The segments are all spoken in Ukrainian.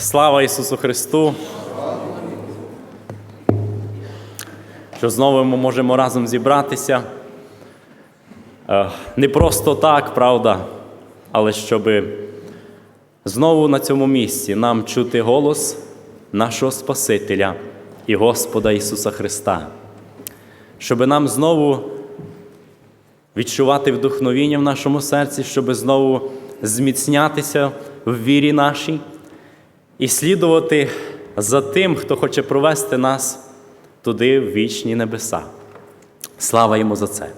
Слава Ісусу Христу! Що знову ми можемо разом зібратися. Е, Не просто так, правда, але щоб знову на цьому місці нам чути голос нашого Спасителя і Господа Ісуса Христа. Щоб нам знову відчувати вдохновіння в нашому серці, щоб знову зміцнятися в вірі нашій і слідувати за тим, хто хоче провести нас туди, в вічні небеса. Слава йому за це.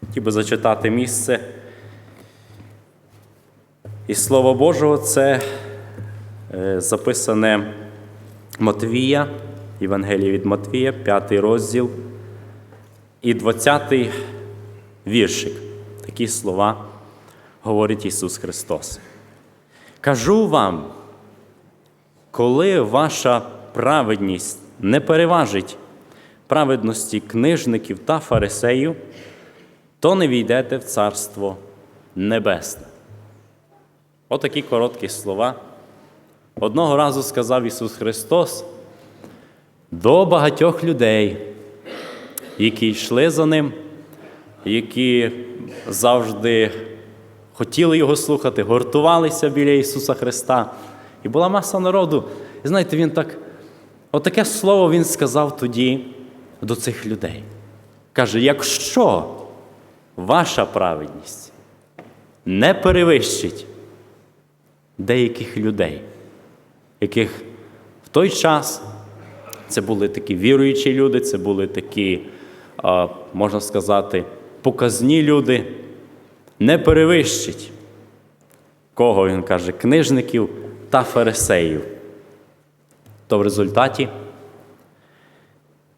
Хотів би зачитати місце. І Слово Божого це е, записане Матвія, Євангеліє від Матвія, 5 розділ і 20 віршик. Такі слова говорить Ісус Христос. Кажу вам, коли ваша праведність не переважить праведності книжників та фарисеїв, то не війдете в Царство Небесне. Отакі короткі слова. Одного разу сказав Ісус Христос до багатьох людей, які йшли за Ним, які завжди хотіли Його слухати, гуртувалися біля Ісуса Христа. І була маса народу. І знаєте, Він так, отаке слово Він сказав тоді до цих людей. Каже: якщо ваша праведність не перевищить деяких людей, яких в той час це були такі віруючі люди, це були такі, можна сказати, показні люди, не перевищить кого він каже, книжників та фарисеїв. То в результаті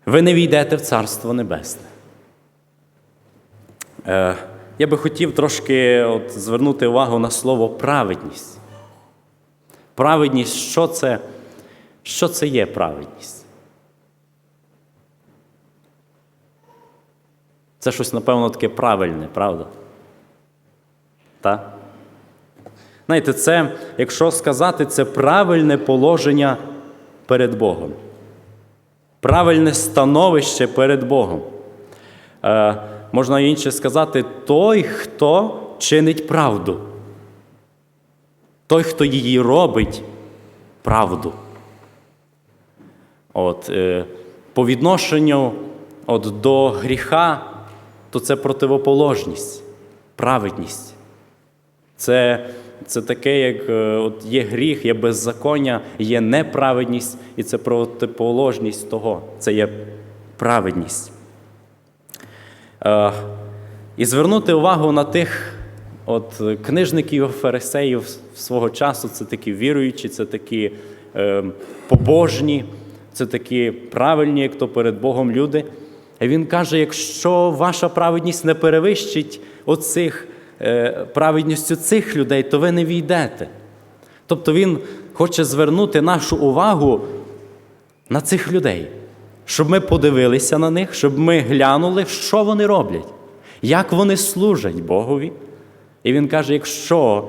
ви не війдете в Царство Небесне. Е, я би хотів трошки от, звернути увагу на слово праведність. Праведність, що це, що це є праведність? Це щось, напевно, таке правильне, правда? Так? Знаєте, це, якщо сказати, це правильне положення перед Богом. Правильне становище перед Богом. Е, можна інше сказати, той, хто чинить правду. Той, хто її робить правду. От, е, По відношенню от, до гріха, то це противоположність, праведність. Це це таке, як е, от є гріх, є беззаконня, є неправедність, і це протиположність того. Це є праведність. Е, і звернути увагу на тих от, книжників фарисеїв свого часу це такі віруючі, це такі е, побожні, це такі правильні, як то перед Богом люди. Він каже: якщо ваша праведність не перевищить оцих е, праведністю цих людей, то ви не війдете. Тобто він хоче звернути нашу увагу на цих людей, щоб ми подивилися на них, щоб ми глянули, що вони роблять, як вони служать Богові. І він каже: якщо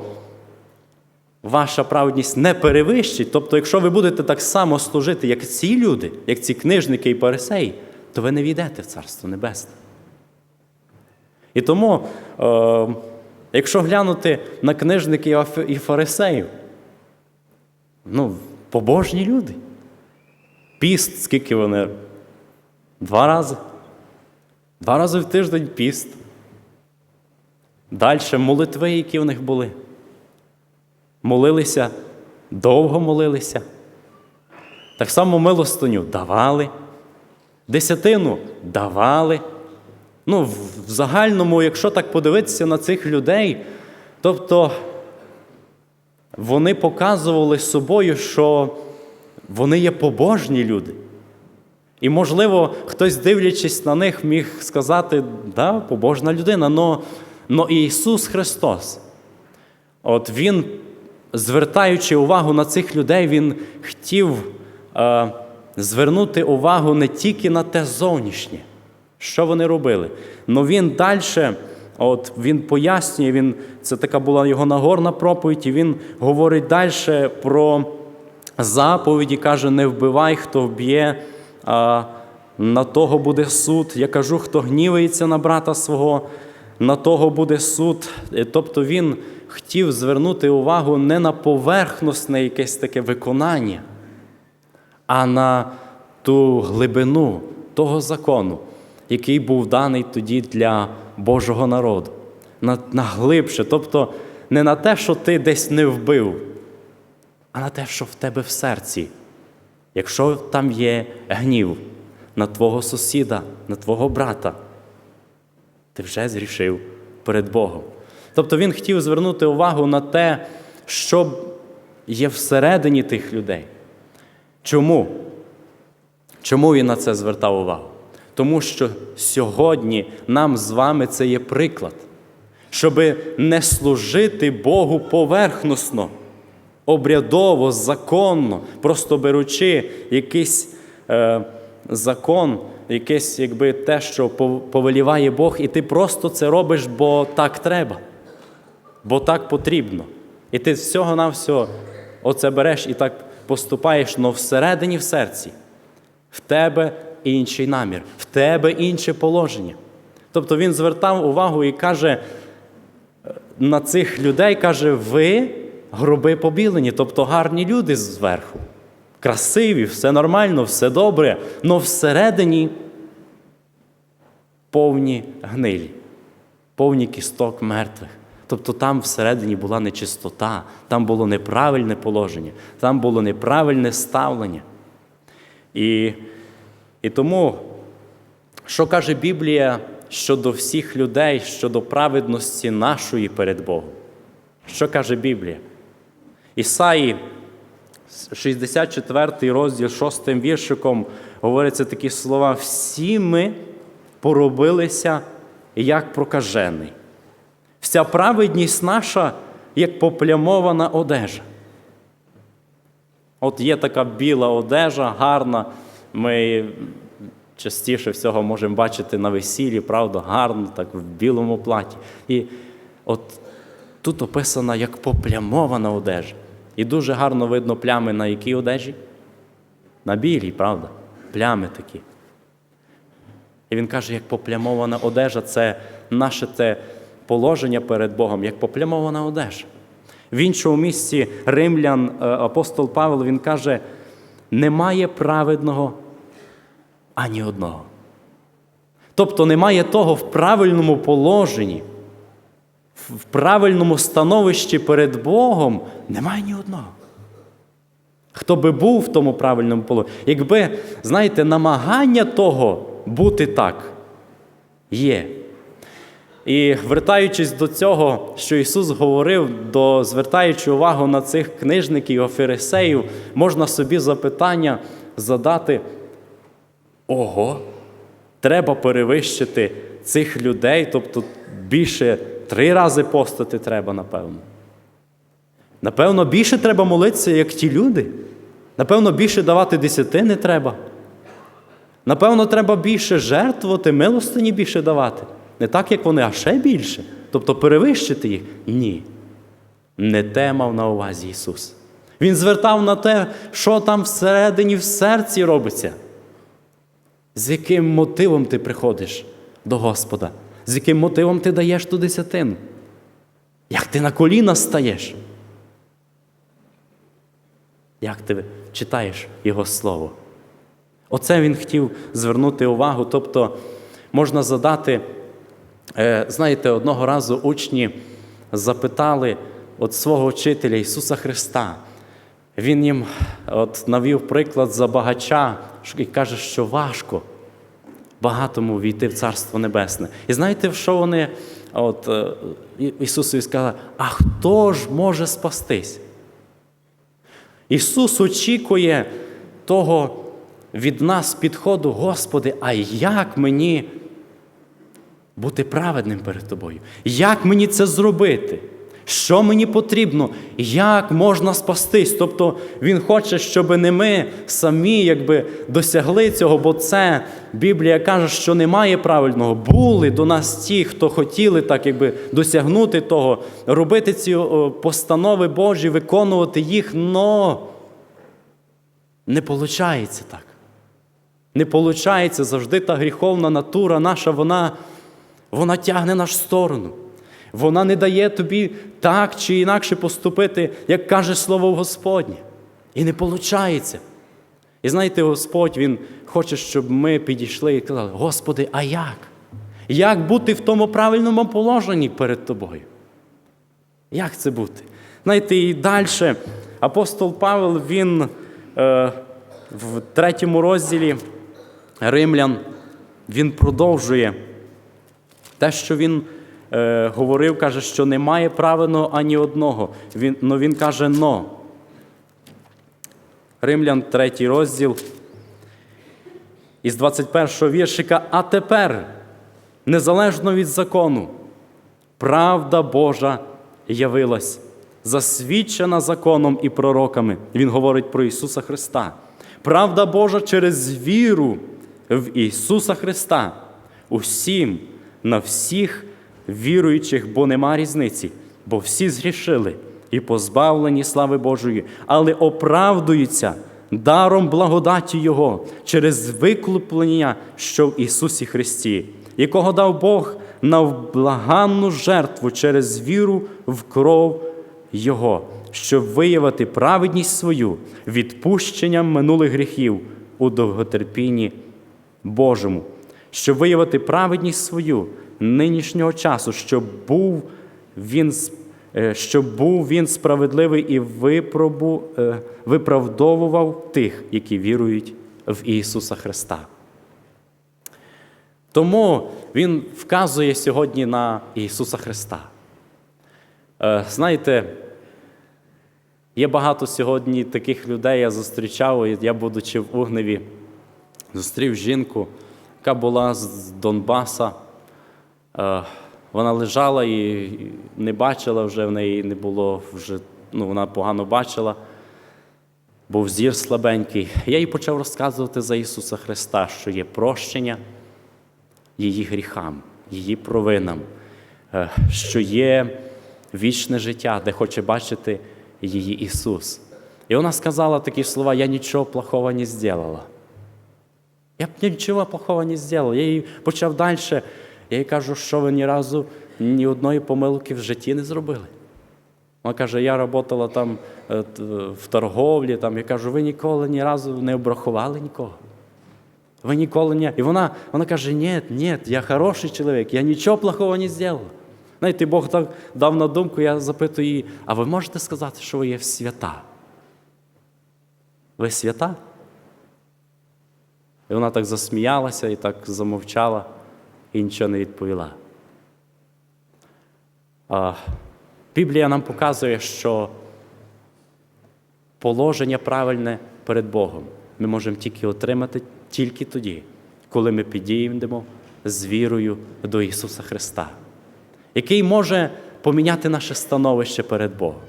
ваша праведність не перевищить, тобто, якщо ви будете так само служити, як ці люди, як ці книжники і парисеї, то ви не війдете в Царство Небесне. І тому, е, якщо глянути на книжників і фарисеїв, ну, побожні люди. Піст, скільки вони? Два рази. Два рази в тиждень піст. Далі молитви, які в них були. Молилися, довго молилися. Так само милостиню давали, десятину давали. Ну, в загальному, якщо так подивитися на цих людей, тобто вони показували собою, що вони є побожні люди. І, можливо, хтось, дивлячись на них, міг сказати, да, побожна людина, но, но Ісус Христос. От Він, звертаючи увагу на цих людей, Він хотів е, звернути увагу не тільки на те зовнішнє, що вони робили, але Він далі От він пояснює, він, це така була його нагорна проповідь, і він говорить далі про заповіді, каже: не вбивай, хто вб'є, а на того буде суд. Я кажу, хто гнівається на брата свого, на того буде суд. Е, Тобто він хотів звернути увагу не на поверхностне якесь таке виконання, а на ту глибину того закону, який був даний тоді для Божого народу. На, на глибше, тобто не на те, що ти десь не вбив, а на те, що в тебе в серці. Якщо там є гнів на твого сусіда, на твого брата, ти вже зрішив перед Богом. Тобто він хотів звернути увагу на те, що є всередині тих людей. Чому? Чому він на це звертав увагу? Тому що сьогодні нам з вами це є приклад, щоб не служити Богу поверхносно, обрядово, законно, просто беручи якийсь е, закон, якесь якби те, що повеліває Бог, і ти просто це робиш, бо так треба, бо так потрібно. І ти всього-навсього оце береш і так поступаєш, але всередині в серці в тебе інший намір, в тебе інше положення. Тобто він звертав увагу і каже е, на цих людей, каже, ви гроби побілені, тобто гарні люди зверху. Красиві, все нормально, все добре, але всередині повні гнилі, повні кісток мертвих. Тобто там всередині була нечистота, там було неправильне положення, там було неправильне ставлення. І, і тому, що каже Біблія щодо всіх людей, щодо праведності нашої перед Богом? Що каже Біблія? Ісаї, 64 розділ, 6 віршиком, говоряться такі слова: всі ми поробилися як прокажений. Вся праведність наша, як поплямована одежа. От є така біла одежа, гарна. Ми частіше всього можемо бачити на весіллі, правда, гарно, так в білому платі. І от тут описана як поплямована одежа. І дуже гарно видно плями на якій одежі? На білій, правда? Плями такі. І він каже, як поплямована одежа це наше те положення перед Богом, як поплямована одежа. В іншому місці римлян е, апостол Павло він каже: немає праведного ані одного. Тобто немає того в правильному положенні, в правильному становищі перед Богом немає ні одного. Хто би був в тому правильному положенні? Якби, знаєте, намагання того бути так є. І вертаючись до цього, що Ісус говорив, до, звертаючи увагу на цих книжників, фарисеїв, можна собі запитання задати: ого, треба перевищити цих людей, тобто більше три рази постати треба, напевно. Напевно, більше треба молитися, як ті люди. Напевно, більше давати десятини треба. Напевно, треба більше жертвувати, милостині більше давати. Не так, як вони, а ще більше. Тобто перевищити їх? Ні. Не те мав на увазі Ісус. Він звертав на те, що там всередині в серці робиться. З яким мотивом ти приходиш до Господа? З яким мотивом ти даєш ту десятину? Як ти на коліна стаєш? Як ти читаєш Його Слово? Оце він хотів звернути увагу. Тобто можна задати, знаєте, одного разу учні запитали от свого вчителя Ісуса Христа. Він їм от навів приклад за багача і каже, що важко багатому війти в Царство Небесне. І знаєте, що вони от, е, Ісусові сказали, а хто ж може спастись? Ісус очікує того від нас підходу, Господи, а як мені бути праведним перед Тобою? Як мені це зробити? Що мені потрібно? Як можна спастись? Тобто Він хоче, щоб не ми самі якби, досягли цього, бо це Біблія каже, що немає правильного. Були до нас ті, хто хотіли так якби, досягнути того, робити ці постанови Божі, виконувати їх, но не виходить так. Не виходить завжди та гріховна натура наша, вона, вона тягне наш сторону. Вона не дає тобі так чи інакше поступити, як каже Слово Господнє. І не виходить. І знаєте, Господь Він хоче, щоб ми підійшли і казали, Господи, а як? Як бути в тому правильному положенні перед тобою? Як це бути? Знаєте, і далі апостол Павел, він е, в третьому розділі Римлян, він продовжує те, що він е, говорив, каже, що немає правильного ані одного. Він, но він каже но. Римлян, третій розділ. Із 21 го віршика, а тепер, незалежно від закону, правда Божа явилась, засвідчена законом і пророками. Він говорить про Ісуса Христа. Правда Божа через віру в Ісуса Христа. Усім, на всіх віруючих, бо нема різниці, бо всі згрішили і позбавлені слави Божої, але оправдуються даром благодаті Його через викуплення, що в Ісусі Христі, якого дав Бог на благанну жертву через віру в кров Його, щоб виявити праведність свою відпущенням минулих гріхів у довготерпінні Божому, щоб виявити праведність свою нинішнього часу, щоб був він, е, щоб був він справедливий і випробу, е, виправдовував тих, які вірують в Ісуса Христа. Тому Він вказує сьогодні на Ісуса Христа. Е, Знаєте, є багато сьогодні таких людей, я зустрічав, я, будучи в Угневі, зустрів жінку, яка була з Донбаса. Е, Вона лежала і не бачила вже в неї не було вже, ну, вона погано бачила, був зір слабенький. Я їй почав розказувати за Ісуса Христа, що є прощення її гріхам, її провинам, е, що є вічне життя, де хоче бачити її Ісус. І вона сказала такі слова: Я нічого плохого не зробила. Я б нічого плохого не зробив. Я їй почав далі. Я їй кажу, що ви ні разу ні одної помилки в житті не зробили. Вона каже, я працювала там е, в торговлі. Там. Я кажу, ви ніколи ні разу не обрахували нікого. Ви ніколи не. І вона, вона каже, ні, ні, я хороший чоловік, я нічого плохого не зробила. Знаєте, Бог так дав на думку, я запитую її, а ви можете сказати, що ви є свята? Ви свята? І вона так засміялася і так замовчала і нічого не відповіла. А, Біблія нам показує, що положення правильне перед Богом ми можемо тільки отримати тільки тоді, коли ми підійдемо з вірою до Ісуса Христа, який може поміняти наше становище перед Богом,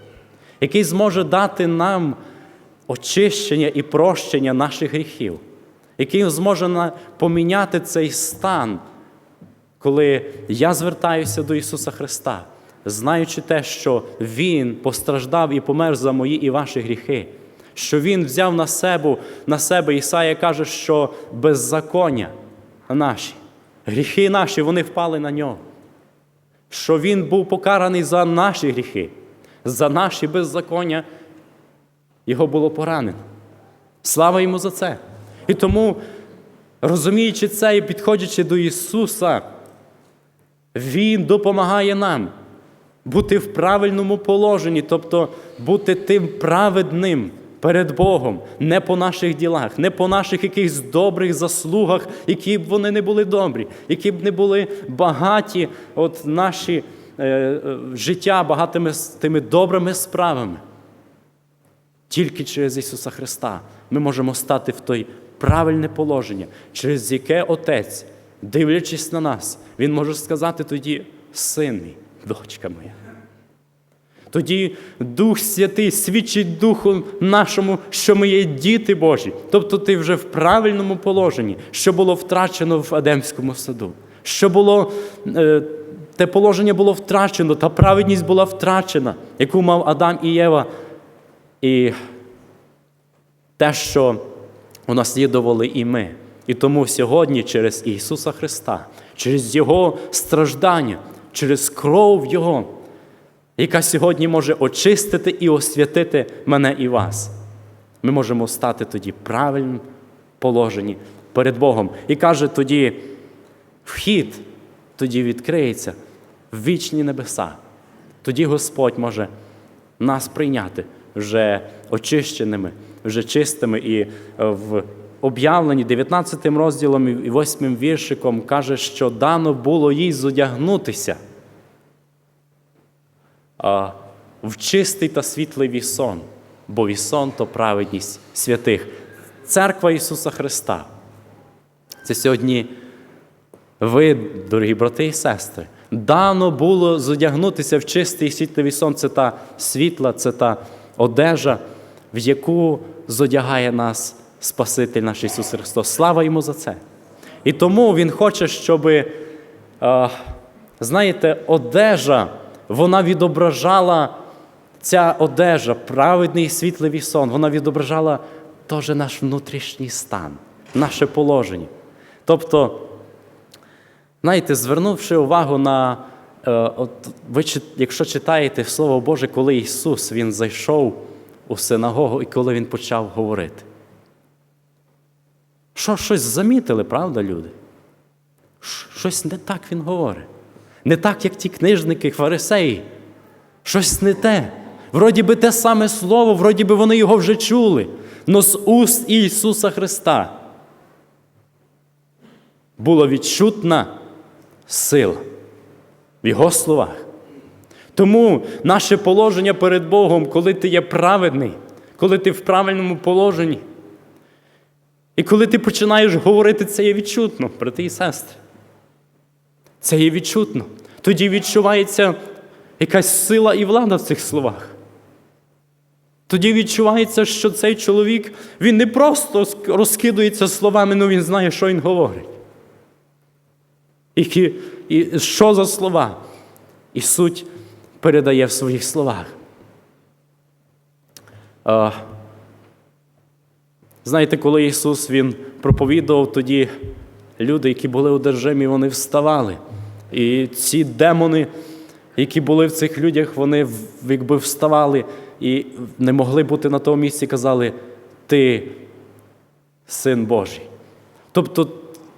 який зможе дати нам очищення і прощення наших гріхів, який зможе поміняти цей стан, коли я звертаюся до Ісуса Христа, знаючи те, що Він постраждав і помер за мої і ваші гріхи, що Він взяв на себе, на себе Ісая каже, що беззаконня наші, гріхи наші, вони впали на нього. Що Він був покараний за наші гріхи, за наші беззаконня, його було поранено. Слава йому за це. І тому, розуміючи це і підходячи до Ісуса, Він допомагає нам бути в правильному положенні, тобто бути тим праведним перед Богом, не по наших ділах, не по наших якихось добрих заслугах, які б вони не були добрі, які б не були багаті от наші е, е, життя багатими тими добрими справами. Тільки через Ісуса Христа ми можемо стати в той правильне положення, через яке Отець, дивлячись на нас, Він може сказати тоді, син мій, дочка моя. Тоді Дух Святий свідчить Духу нашому, що ми є діти Божі. Тобто ти вже в правильному положенні, що було втрачено в Едемському саду, що було. е, те положення було втрачено, та праведність була втрачена, яку мав Адам і Єва. І те, що унаслідували і ми. І тому сьогодні через Ісуса Христа, через Його страждання, через кров Його, яка сьогодні може очистити і освятити мене і вас, ми можемо стати тоді правильним положенні перед Богом. І каже тоді, вхід тоді відкриється в вічні небеса. Тоді Господь може нас прийняти вже очищеними, вже чистими. І е, в об'явленні 19 розділом і 8 віршиком каже, що дано було їй зодягнутися в чистий та світлий вісон, бо вісон то праведність святих. Церква Ісуса Христа. Це сьогодні ви, дорогі брати і сестри, дано було зодягнутися в чистий світлий сон. Це та світла, це та одежа, в яку зодягає нас Спаситель наш Ісус Христос. Слава йому за це. І тому Він хоче, щоб, знаєте, одежа, вона відображала ця одежа, праведний і світлий вісон, вона відображала теж наш внутрішній стан, наше положення. Тобто, Знаєте, звернувши увагу на, е, от ви, якщо читаєте Слово Боже, коли Ісус Він зайшов у синагогу і коли Він почав говорити. Що щось замітили, правда, люди? Щось не так Він говорить. Не так, як ті книжники, фарисеї. Щось не те. Вроді би те саме слово, вроді би вони його вже чули. Но з уст Ісуса Христа було відчутна сила в Його словах. Тому наше положення перед Богом, коли ти є праведний, коли ти в правильному положенні, і коли ти починаєш говорити, це є відчутно, брати і сестри. Це є відчутно. Тоді відчувається якась сила і влада в цих словах. Тоді відчувається, що цей чоловік він не просто розкидується словами, але він знає, що він говорить. І, і що за слова? І суть передає в своїх словах. Знаєте, коли Ісус Він проповідував, тоді люди, які були одержимі, вони вставали. І ці демони, які були в цих людях, вони якби вставали і не могли бути на тому місці, казали, Ти син Божий. Тобто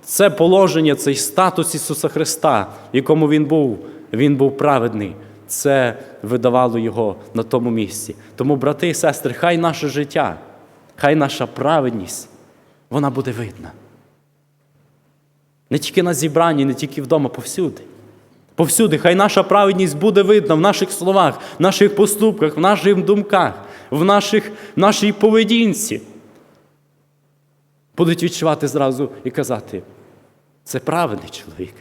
це положення, цей статус Ісуса Христа, в якому Він був, Він був праведний. Це видавало Його на тому місці. Тому, брати і сестри, хай наше життя, хай наша праведність, вона буде видна. Не тільки на зібранні, не тільки вдома, повсюди. Повсюди, хай наша праведність буде видна в наших словах, в наших поступках, в наших думках, в наших, в нашій поведінці. Будуть відчувати зразу і казати, це праведний чоловік.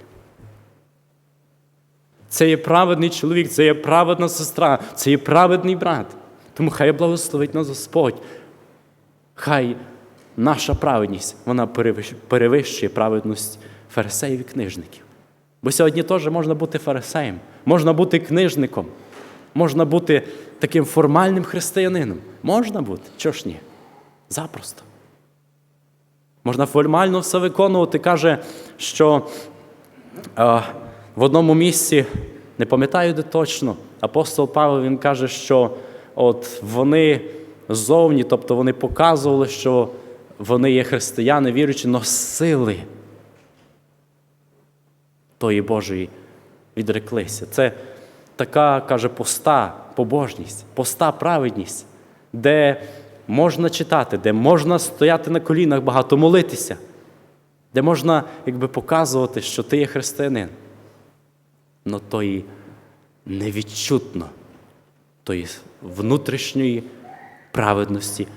Це є праведний чоловік, це є праведна сестра, це є праведний брат. Тому хай благословить нас Господь. Хай наша праведність вона перевищує праведність фарисеїв і книжників. Бо сьогодні теж можна бути фарисеєм, можна бути книжником, можна бути таким формальним християнином. Можна бути, чого ж ні? Запросто. Можна формально все виконувати. Каже, що а, в одному місці, не пам'ятаю де точно, апостол Павло він каже, що от вони зовні, тобто вони показували, що вони є християни, віруючи, але сили тої Божої відреклися. Це така, каже, поста, побожність, поста праведність, де можна читати, де можна стояти на колінах багато молитися, де можна якби, показувати, що ти є християнин. Но тої невідчутно, тої внутрішньої праведності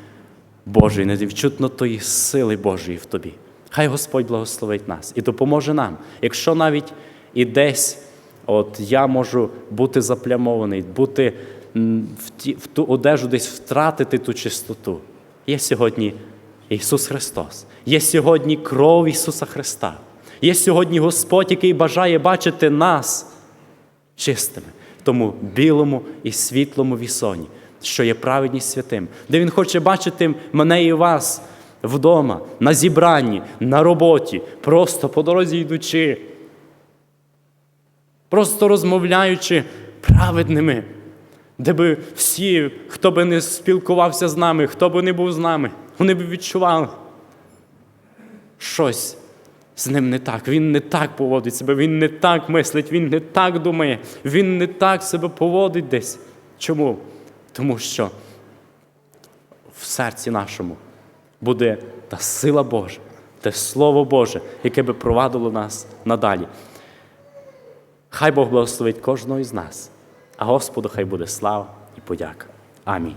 Божої, невідчутно тої сили Божої в тобі. Хай Господь благословить нас і допоможе нам, якщо навіть і десь От я можу бути заплямований, бути в, ті, в ту одежу десь втратити ту чистоту. Є сьогодні Ісус Христос, є сьогодні кров Ісуса Христа, є сьогодні Господь, який бажає бачити нас чистими, в тому білому і світлому вісоні, що є праведність святим, де Він хоче бачити мене і вас вдома, на зібранні, на роботі, просто по дорозі йдучи, просто розмовляючи праведними, де би всі, хто би не спілкувався з нами, хто би не був з нами, вони б відчували щось з ним не так. Він не так поводить себе, він не так мислить, він не так думає, він не так себе поводить десь. Чому? Тому що в серці нашому буде та сила Божа, те Слово Боже, яке би провадило нас надалі. Хай Бог благословить кожного із нас, а Господу хай буде слава і подяка. Амінь.